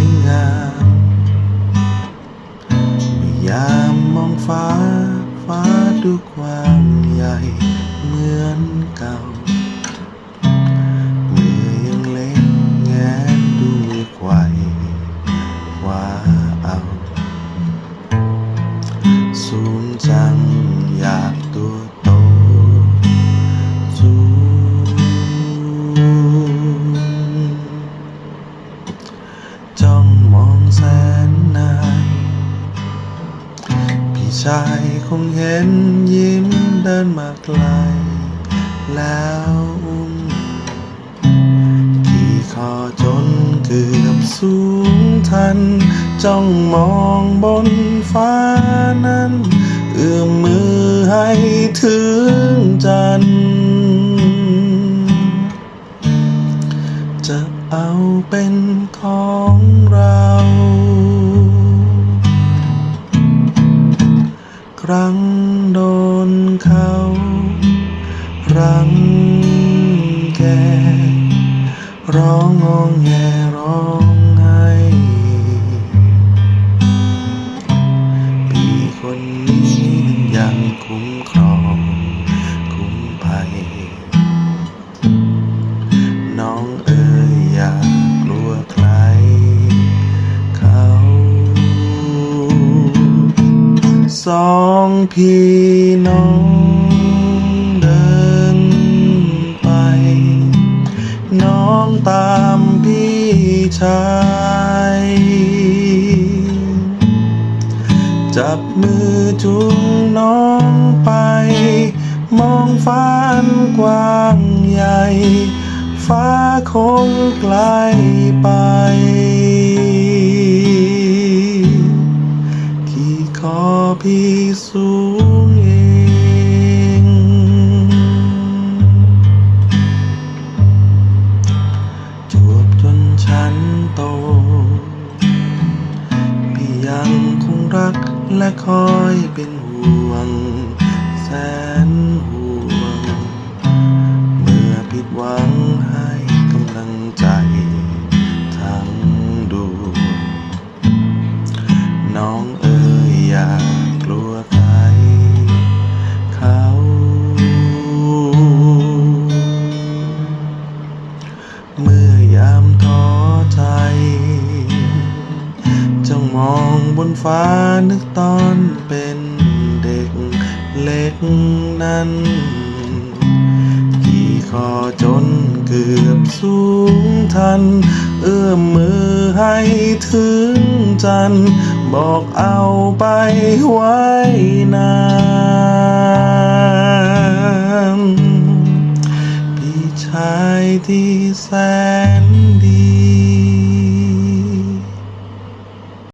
วยงามเมื่อยามมองฟ้าฟ้าดูกว้างใหญ่เหมือนเก่า ชายคงเห็นยิ้มเดินมาไกล แล้วอุ้มที่คอจนเกือบสูงทัน จ้องมองบนฟ้านั้น เอื้อมมือให้ถึงจัน จะเอาเป็นของเรา รั้งโดนเขา รังแก ร้องงองแงร้อง สองพี่น้องเดินไป น้องตามพี่ชาย จับมือจุงน้องไป มองฟ้านกว้างใหญ่ ฟ้าคงไกลไป ฉันโต พี่ยังคงรักและคอยเป็นห่วงแสน องมองบนฟ้านึกตอนเป็นเด็กเล็กนั้นขี่คอจนเกือบสูงทัน เอื้อมมือให้ถึงจัน บอกเอาไปไว้นานพี่ชายที่แสนดี